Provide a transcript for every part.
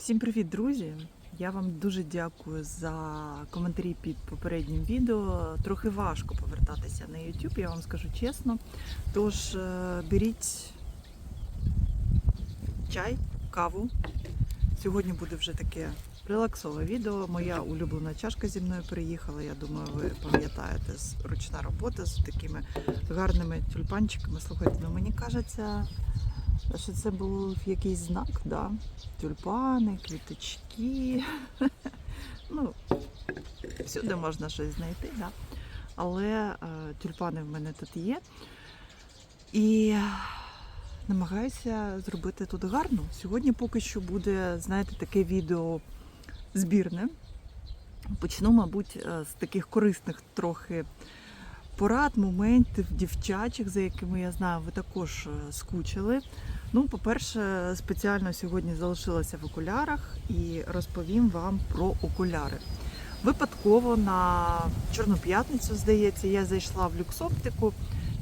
Всім привіт, друзі! Я вам дуже дякую за коментарі під попереднім відео. Трохи важко повертатися на YouTube, я вам скажу чесно. Тож е, беріть чай, каву. Сьогодні буде вже таке релаксове відео. Моя улюблена чашка зі мною приїхала. Я думаю, ви пам'ятаєте ручна робота з такими гарними тюльпанчиками. Слухайте, ну мені кажеться, що це був якийсь знак, да? тюльпани, квіточки. ну, всюди можна щось знайти, да? але е, тюльпани в мене тут є. І намагаюся зробити тут гарно. Сьогодні поки що буде, знаєте, таке відео збірне. Почну, мабуть, е, з таких корисних трохи порад, моментів дівчачих, за якими я знаю, ви також е, скучили. Ну, по-перше, спеціально сьогодні залишилася в окулярах і розповім вам про окуляри. Випадково на Чорну п'ятницю, здається, я зайшла в люксоптику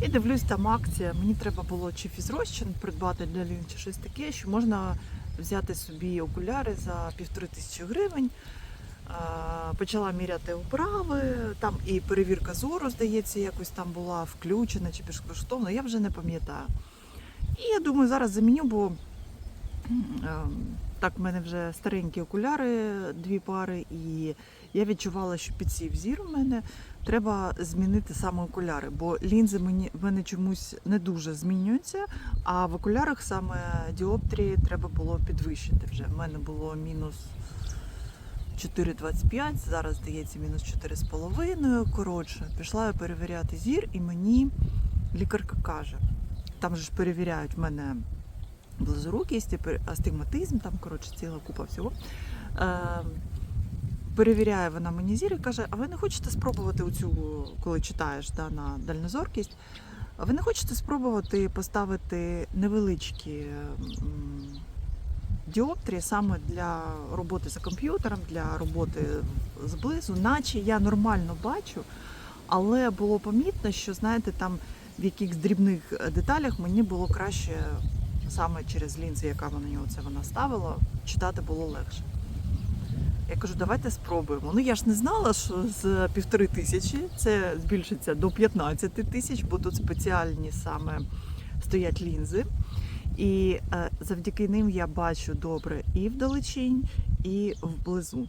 і дивлюсь, там акція. Мені треба було чи фізрозчин придбати для лін, чи щось таке, що можна взяти собі окуляри за півтори тисячі гривень. Почала міряти оправи, там і перевірка зору, здається, якось там була включена чи безкоштовно, я вже не пам'ятаю. І я думаю, зараз заміню, бо ем, так, в мене вже старенькі окуляри, дві пари, і я відчувала, що під підсів зір у мене. Треба змінити саме окуляри, бо лінзи мені в мене чомусь не дуже змінюються. А в окулярах саме діоптрії треба було підвищити вже. В мене було мінус 4,25, зараз здається мінус 4,5. Коротше, пішла я перевіряти зір, і мені лікарка каже: там же ж перевіряють в мене близорукість, астигматизм, там коротше ціла купа всього. Е, перевіряє вона мені зір і каже: а ви не хочете спробувати оцю, коли читаєш да, на дальнозоркість? А ви не хочете спробувати поставити невеличкі діоптрії саме для роботи за комп'ютером, для роботи зблизу, наче я нормально бачу, але було помітно, що знаєте, там в якихось дрібних е, деталях мені було краще саме через лінзи, яка на нього це вона ставила, читати було легше. Я кажу, давайте спробуємо. Ну я ж не знала, що з півтори тисячі це збільшиться до 15 тисяч, бо тут спеціальні саме стоять лінзи. І е, завдяки ним я бачу добре і вдалечінь, і вблизу.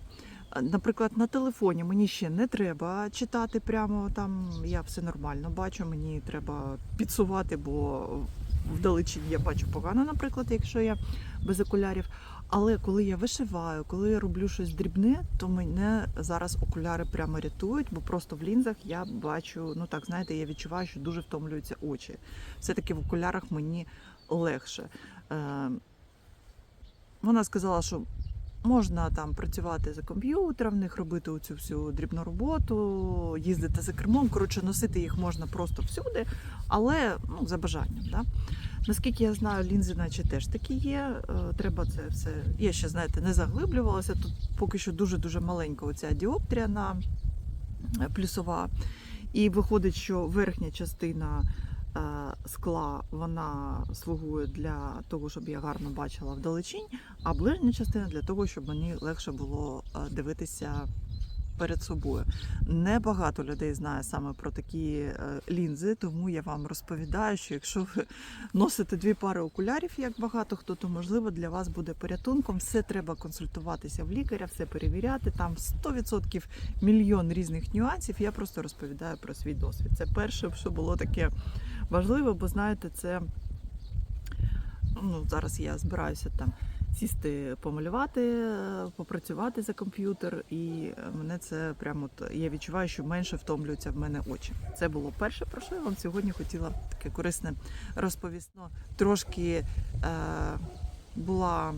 Наприклад, на телефоні мені ще не треба читати прямо там, я все нормально бачу, мені треба підсувати, бо вдалечінь я бачу погано, наприклад, якщо я без окулярів. Але коли я вишиваю, коли я роблю щось дрібне, то мене зараз окуляри прямо рятують, бо просто в лінзах я бачу, ну так знаєте, я відчуваю, що дуже втомлюються очі. Все-таки в окулярах мені легше. Е, Вона сказала, що можна там працювати за комп'ютером, в них робити оцю всю дрібну роботу, їздити за кермом. Коротше, носити їх можна просто всюди, але ну, за бажанням. Да? Наскільки я знаю, лінзи, наче теж такі є. Е, Треба це все. Я ще, знаєте, не заглиблювалася. Тут поки що дуже-дуже маленька оця діоптрія на е, плюсова. І виходить, що верхня частина скла вона слугує для того, щоб я гарно бачила вдалечінь, а ближня частина для того, щоб мені легше було е, дивитися перед собою. Небагато людей знає саме про такі е, лінзи, тому я вам розповідаю, що якщо ви носите дві пари окулярів, як багато хто, то можливо для вас буде порятунком. Все треба консультуватися в лікаря, все перевіряти. Там 100% мільйон різних нюансів. Я просто розповідаю про свій досвід. Це перше, що було таке важливе, бо знаєте, це ну, зараз я збираюся там сісти, помалювати, попрацювати за комп'ютер, і мене це прямо я відчуваю, що менше втомлюються в мене очі. Це було перше, про що я вам сьогодні хотіла таке корисне розповісти. Ну, Трошки е, була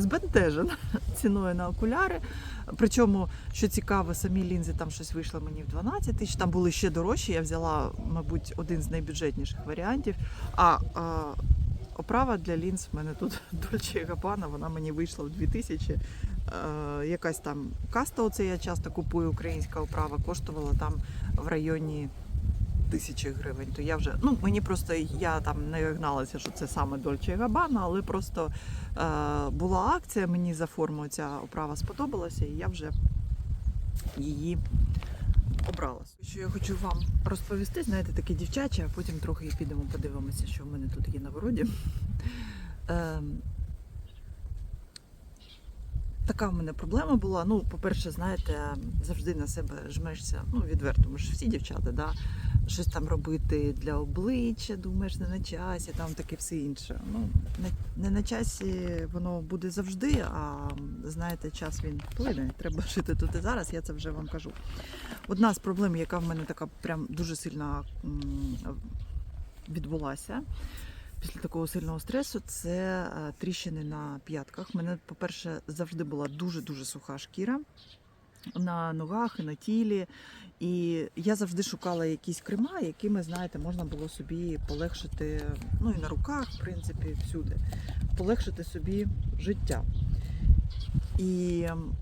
збентежена ціною на окуляри. Причому, що цікаво, самі лінзи там щось вийшло мені в 12 тисяч, там були ще дорожчі. Я взяла, мабуть, один з найбюджетніших варіантів. А, а оправа для лінз в мене тут Dolce Gabbana, вона мені вийшла в 2000. Е, якась там каста, оце я часто купую, українська оправа, коштувала там в районі тисячі гривень, то я вже ну мені просто я там не гналася, що це саме Дольче Габана, але просто е, була акція, мені за форму ця оправа сподобалася, і я вже її обрала. Що я хочу вам розповісти, знаєте, таке дівчаче, а потім трохи підемо подивимося, що в мене тут є на вороді. Ем, Така в мене проблема була. Ну, по-перше, знаєте, завжди на себе жмешся. Ну, відверто, ми ж всі дівчата, да? щось там робити для обличчя, думаєш, не на часі, там таке все інше. Ну, не, на часі воно буде завжди, а знаєте, час він плине. Треба жити тут і зараз, я це вже вам кажу. Одна з проблем, яка в мене така прям дуже сильно відбулася після такого сильного стресу, це е, тріщини на п'ятках. У мене, по-перше, завжди була дуже-дуже суха шкіра на ногах і на тілі. І я завжди шукала якісь крема, якими, знаєте, можна було собі полегшити, ну і на руках, в принципі, всюди, полегшити собі життя. І ем,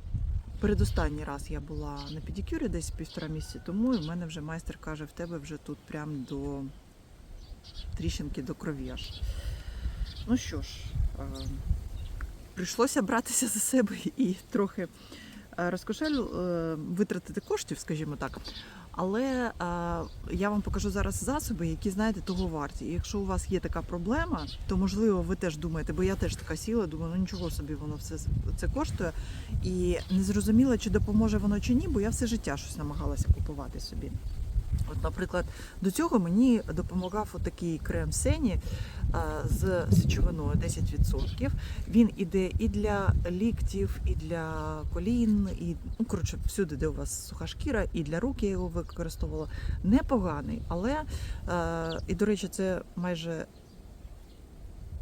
передостанній раз я була на педикюрі десь півтора місяці тому, і в мене вже майстер каже, в тебе вже тут прям до тріщинки до крові аж. Ну що ж, е, прийшлося братися за себе і трохи е, розкошелю е, витратити коштів, скажімо так. Але е, я вам покажу зараз засоби, які знаєте того варті. І якщо у вас є така проблема, то можливо ви теж думаєте, бо я теж така сіла, думаю, ну нічого собі воно все це коштує. І не зрозуміла, чи допоможе воно чи ні, бо я все життя щось намагалася купувати собі. От, наприклад, до цього мені допомагав отакий крем Сені з сечовиною 10%. Він іде і для ліктів, і для колін, і ну коротше, всюди, де у вас суха шкіра, і для рук я його використовувала. Непоганий, але і до речі, це майже.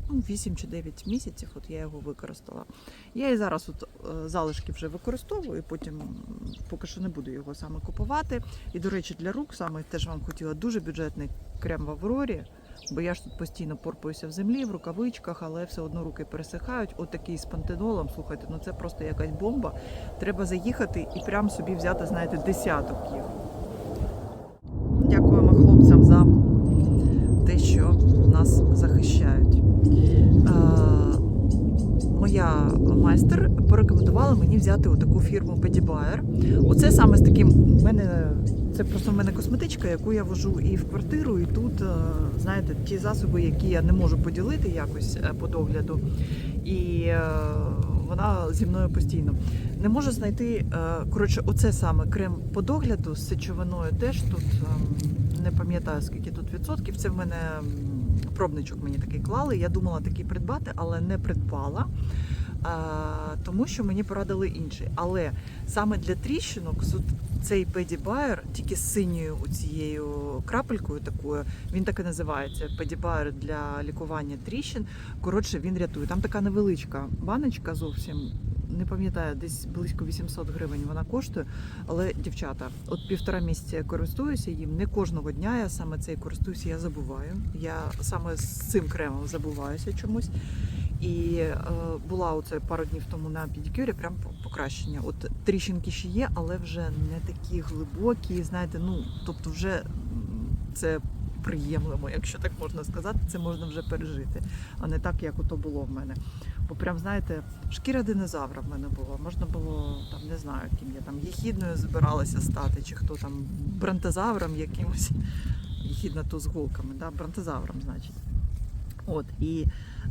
Ну, 8 чи 9 місяців от я його використала. Я і зараз от е, залишки вже використовую, потім поки що не буду його саме купувати. І, до речі, для рук саме теж вам хотіла дуже бюджетний крем в Аврорі, бо я ж тут постійно порпаюся в землі, в рукавичках, але все одно руки пересихають. От з пантенолом, слухайте, ну це просто якась бомба. Треба заїхати і прям собі взяти, знаєте, десяток їх. Майстер порекомендувала мені взяти отаку фірму Pedibuyer. Оце саме з таким. в мене це просто в мене косметичка, яку я вожу і в квартиру, і тут, е, знаєте, ті засоби, які я не можу поділити якось е, по догляду. І е, вона зі мною постійно. Не можу знайти. Коротше, оце саме крем по догляду з сечовиною теж тут не пам'ятаю скільки тут відсотків. Це в мене пробничок мені такий клали. Я думала такий придбати, але не придбала. Тому що мені порадили інший. Але саме для тріщинок цей Bayer, тільки з синьою цією крапелькою такою, він так і називається Bayer для лікування тріщин. Коротше, він рятує. Там така невеличка баночка зовсім. Не пам'ятаю, десь близько 800 гривень вона коштує. Але дівчата, от півтора місяця я користуюся їм. Не кожного дня я саме цей користуюся, я забуваю. Я саме з цим кремом забуваюся чомусь. І е, була оце пару днів тому на педикюрі, прям по- покращення. От тріщинки ще є, але вже не такі глибокі. Знаєте, ну тобто, вже це приємлемо, якщо так можна сказати, це можна вже пережити, а не так, як ото було в мене. Бо прям знаєте, шкіра динозавра в мене була. Можна було там не знаю, ким я там єхідною збиралася стати, чи хто там бронтозавром якимось. Єхідна то з голками, да? бронтозавром, значить. От і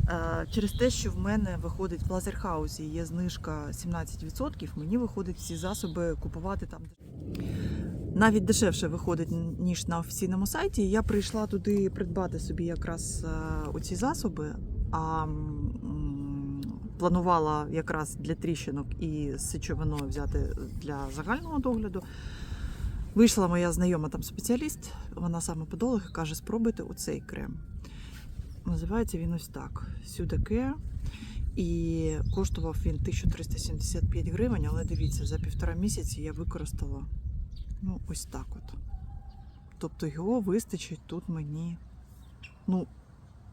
е, через те, що в мене виходить в лазерхаусі є знижка 17%, мені виходить всі засоби купувати там навіть дешевше виходить ніж на офіційному сайті. Я прийшла туди придбати собі якраз е, оці засоби. А планувала якраз для тріщинок і з сечовиною взяти для загального догляду. Вийшла моя знайома там спеціаліст, вона саме подолог і каже: спробуйте оцей крем. Називається він ось так: Сюдаке. І коштував він 1375 гривень, але дивіться, за півтора місяці я використала ну, ось так от. Тобто його вистачить тут мені. Ну,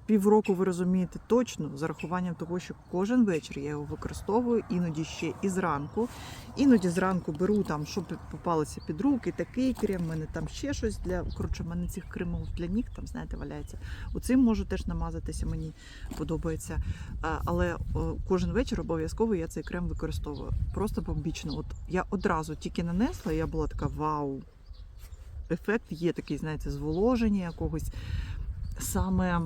півроку ви розумієте точно, з урахуванням того, що кожен вечір я його використовую, іноді ще і зранку. Іноді зранку беру там, що попалося під руки, такий крем, в мене там ще щось для коротше, в мене цих кремів для ніг там, знаєте, валяється. Оцим можу теж намазатися, мені подобається. Але кожен вечір обов'язково я цей крем використовую. Просто бомбічно. От я одразу тільки нанесла, я була така вау. Ефект є такий, знаєте, зволоження якогось. Саме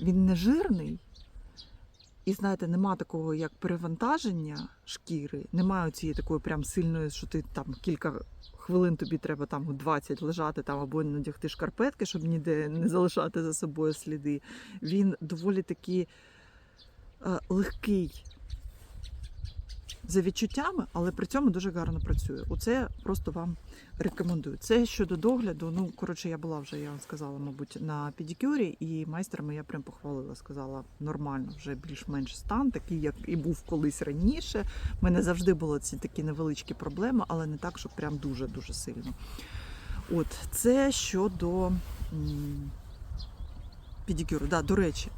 він не жирний. І знаєте, нема такого як перевантаження шкіри, немає цієї такої прям сильної, що ти там кілька хвилин тобі треба там 20 лежати там або надягти шкарпетки, щоб ніде не залишати за собою сліди. Він доволі таки е, легкий за відчуттями, але при цьому дуже гарно працює. Оце просто вам рекомендую. Це щодо догляду. Ну, коротше, я була вже, я вам сказала, мабуть, на педикюрі, і майстерами я прям похвалила, сказала, нормально, вже більш-менш стан, такий, як і був колись раніше. У мене завжди були ці такі невеличкі проблеми, але не так, щоб прям дуже-дуже сильно. От, це щодо м, педикюру. Да, до речі,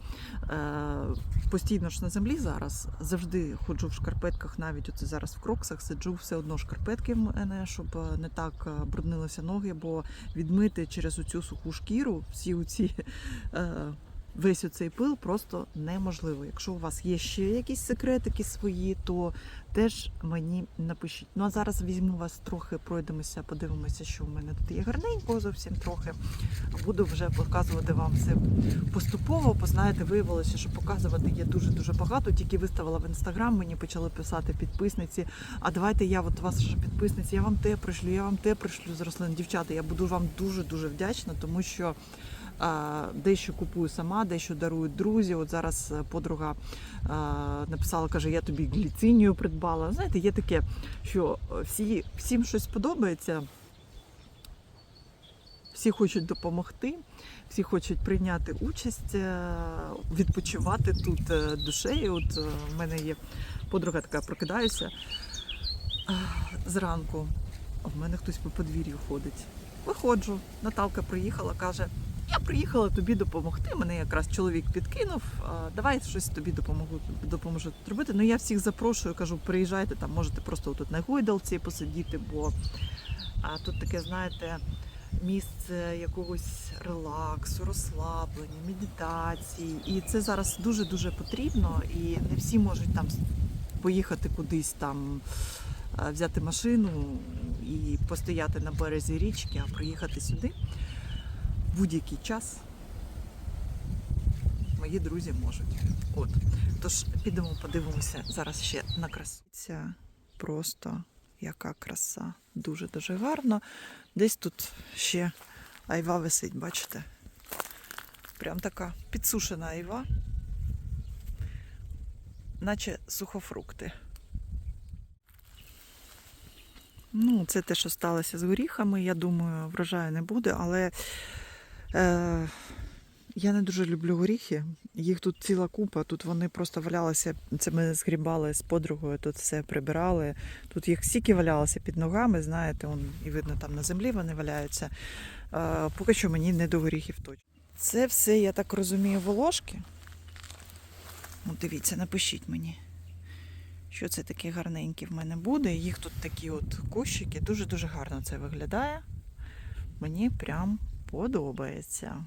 е, постійно ж на землі зараз завжди ходжу в шкарпетках, навіть оце зараз в кроксах сиджу, все одно шкарпетки в мене, щоб е, не так е, бруднилися ноги, бо відмити через оцю суху шкіру всі оці. Весь оцей пил просто неможливо. Якщо у вас є ще якісь секретики свої, то теж мені напишіть. Ну а зараз візьму вас трохи, пройдемося, подивимося, що в мене тут є гарненько, зовсім трохи. Буду вже показувати вам все поступово. Познаєте, виявилося, що показувати є дуже дуже багато. Тільки виставила в інстаграм, мені почали писати підписниці. А давайте я от вас ж підписниці, я вам те пришлю, я вам те пришлю з рослин. Дівчата, я буду вам дуже дуже вдячна, тому що. Дещо купую сама, дещо дарують друзі. От зараз е, подруга написала, каже, я тобі гліцинію придбала. Знаєте, є таке, що е, всі, всім щось подобається, всі хочуть допомогти, всі хочуть прийняти участь, е, відпочивати тут е, душею. От е, в мене є подруга така, прокидаюся е, зранку, а в мене хтось по подвір'ю ходить. Виходжу, Наталка приїхала, каже: Я приїхала тобі допомогти. Мене якраз чоловік підкинув. Давай щось тобі допомогу допоможу тут робити. Ну я всіх запрошую, кажу, приїжджайте там, можете просто тут на гойдалці посидіти, бо а, тут таке, знаєте, місце якогось релаксу, розслаблення, медитації. І це зараз дуже дуже потрібно. І не всі можуть там поїхати кудись там. Взяти машину і постояти на березі річки, а приїхати сюди будь-який час мої друзі можуть. От. Тож підемо подивимося зараз ще на красу. Ця просто яка краса. Дуже-дуже гарно. Десь тут ще айва висить, бачите? Прям така підсушена айва, наче сухофрукти. Ну, це те, що сталося з горіхами. Я думаю, врожаю не буде, але я не дуже люблю горіхи. Їх тут ціла купа, тут вони просто валялися. Це ми згрібали з подругою, тут все прибирали. Тут їх стільки валялося під ногами, знаєте, он, і видно, там на землі вони валяються. Е, поки що мені не до горіхів точно. Це все, я так розумію, волошки. От дивіться, напишіть мені що це таке гарненьке в мене буде. Їх тут такі от кущики. Дуже-дуже гарно це виглядає. Мені прям подобається.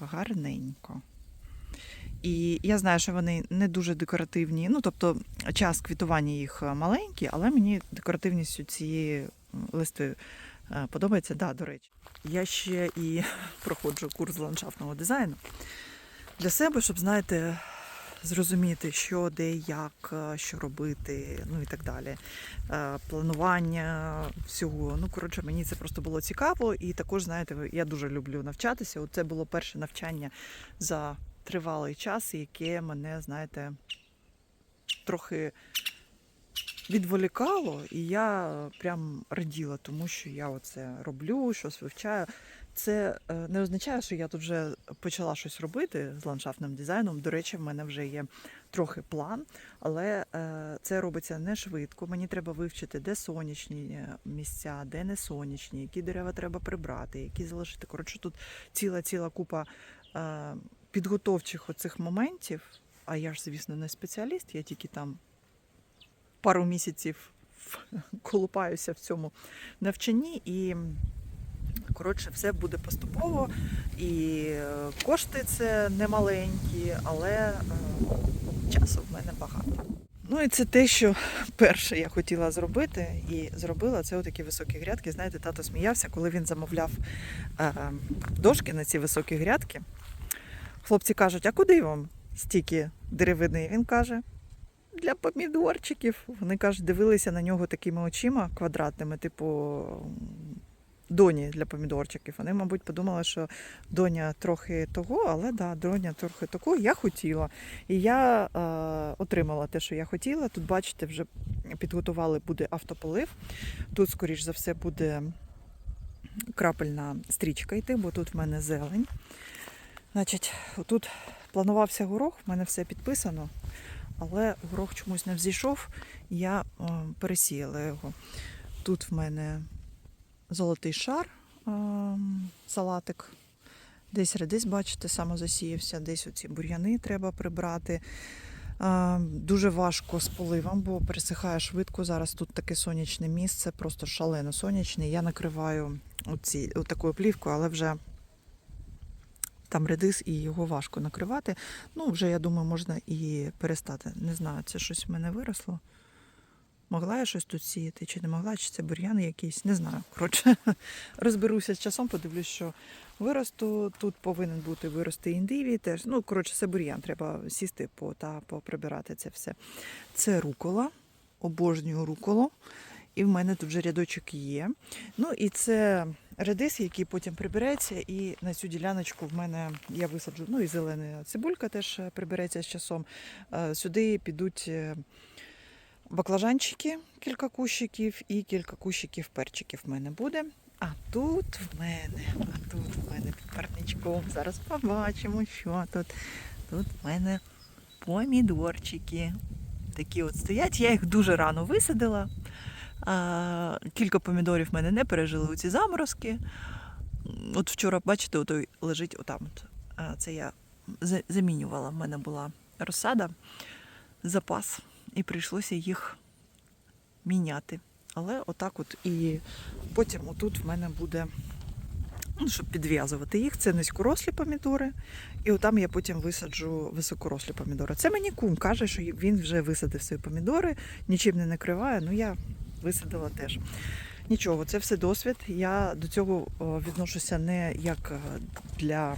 Гарненько. І я знаю, що вони не дуже декоративні. Ну, тобто, час квітування їх маленький, але мені декоративність цієї листи е, подобається. Да, до речі. Я ще і проходжу курс ландшафтного дизайну для себе, щоб, знаєте, зрозуміти, що, де, як, е, що робити, ну і так далі. Е, Планування всього. Ну, коротше, мені це просто було цікаво. І також, знаєте, я дуже люблю навчатися. Це було перше навчання за тривалий час, яке мене, знаєте, трохи відволікало, і я прям раділа, тому що я оце роблю, щось вивчаю. Це е, не означає, що я тут вже почала щось робити з ландшафтним дизайном. До речі, в мене вже є трохи план, але е, це робиться не швидко. Мені треба вивчити, де сонячні е, місця, де не сонячні, які дерева треба прибрати, які залишити. Коротше, тут ціла ціла купа підготовчих оцих моментів. А я ж, звісно, не спеціаліст, я тільки там пару місяців колупаюся в цьому навчанні і. Коротше, все буде поступово, і е, кошти це немаленькі, але е, часу в мене багато. Ну і це те, що перше я хотіла зробити, і зробила це отакі високі грядки. Знаєте, тато сміявся, коли він замовляв е, дошки на ці високі грядки. Хлопці кажуть, а куди вам стільки деревини? Він каже, для помідорчиків. Вони кажуть, дивилися на нього такими очима квадратними, типу доні для помідорчиків. Вони, мабуть, подумали, що доня трохи того, але да, доня трохи того. Я хотіла. І я е, отримала те, що я хотіла. Тут, бачите, вже підготували буде автополив. Тут, скоріш за все, буде крапельна стрічка йти, бо тут в мене зелень. Значить, тут планувався горох, в мене все підписано, але горох чомусь не взійшов, я е, пересіяла його. Тут в мене золотий шар, ем, салатик. Десь редис, бачите, самозасіявся, десь оці бур'яни треба прибрати. Ем, Дуже важко з поливом, бо пересихає швидко. Зараз тут таке сонячне місце, просто шалено сонячне. Я накриваю оці, такою плівкою, але вже там редис і його важко накривати. Ну, вже, я думаю, можна і перестати. Не знаю, це щось в мене виросло. Могла я щось тут сіяти, чи не могла, чи це бур'ян якийсь, не знаю. Коротше, розберуся з часом, подивлюсь, що виросту. Тут повинен бути вирости індивій теж. Ну, коротше, це бур'ян, треба сісти по, та поприбирати це все. Це рукола, обожнюю руколу. І в мене тут вже рядочок є. Ну і це редис, який потім прибереться, і на цю діляночку в мене я висаджу. Ну і зелена цибулька теж прибереться з часом. Е, Сюди підуть е, баклажанчики, кілька кущиків, і кілька кущиків перчиків в мене буде. А тут в мене, а тут в мене під парничком. Зараз побачимо, що тут. Тут в мене помідорчики. Такі от стоять. Я їх дуже рано висадила. Кілька помідорів в мене не пережили у ці заморозки. От вчора, бачите, отой лежить отам. От. Це я замінювала. В мене була розсада, запас, і прийшлося їх міняти. Але отак от і потім отут в мене буде, ну, щоб підв'язувати їх, це низькорослі помідори. І отам я потім висаджу високорослі помідори. Це мені кум каже, що він вже висадив свої помідори, нічим не накриває, ну я висадила теж. Нічого, це все досвід. Я до цього відношуся не як е, для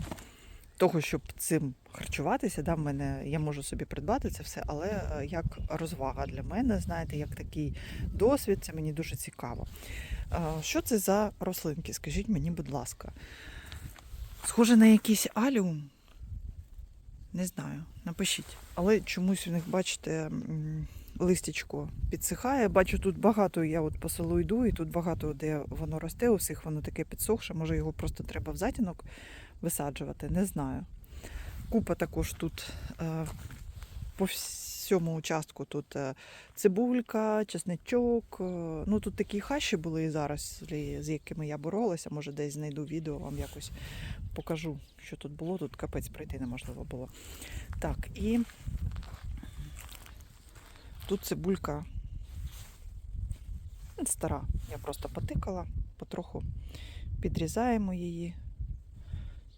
того, щоб цим харчуватися. Да, в мене я можу собі придбати це все, але е, як розвага для мене, знаєте, як такий досвід, це мені дуже цікаво. Е, Що це за рослинки? Скажіть мені, будь ласка. Схоже на якийсь аліум? Не знаю, напишіть. Але чомусь у них, бачите, листячко підсихає. Бачу, тут багато, я от по селу йду, і тут багато де воно росте, у всіх воно таке підсохше. Може його просто треба в затінок висаджувати, не знаю. Купа також тут е, по всьому участку тут е, цибулька, чесничок. е, Ну тут такі хащі були і зараз, з якими я боролася. Може, десь знайду відео, вам якось покажу, що тут було. Тут капець пройти неможливо було. Так, і тут цибулька стара. Я просто потикала, потроху підрізаємо її.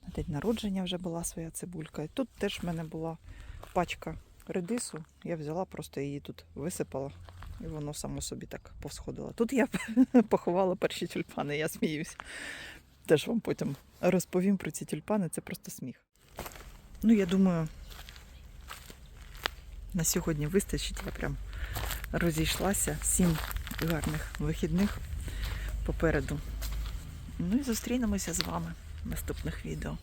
На день народження вже була своя цибулька. І тут теж в мене була пачка редису. Я взяла, просто її тут висипала, і воно само собі так повсходило. Тут я поховала перші тюльпани, я сміюся. Теж вам потім розповім про ці тюльпани, це просто сміх. Ну, я думаю, на сьогодні вистачить. Я прям розійшлася. Сім гарних вихідних попереду. Ну і зустрінемося з вами наступних відео.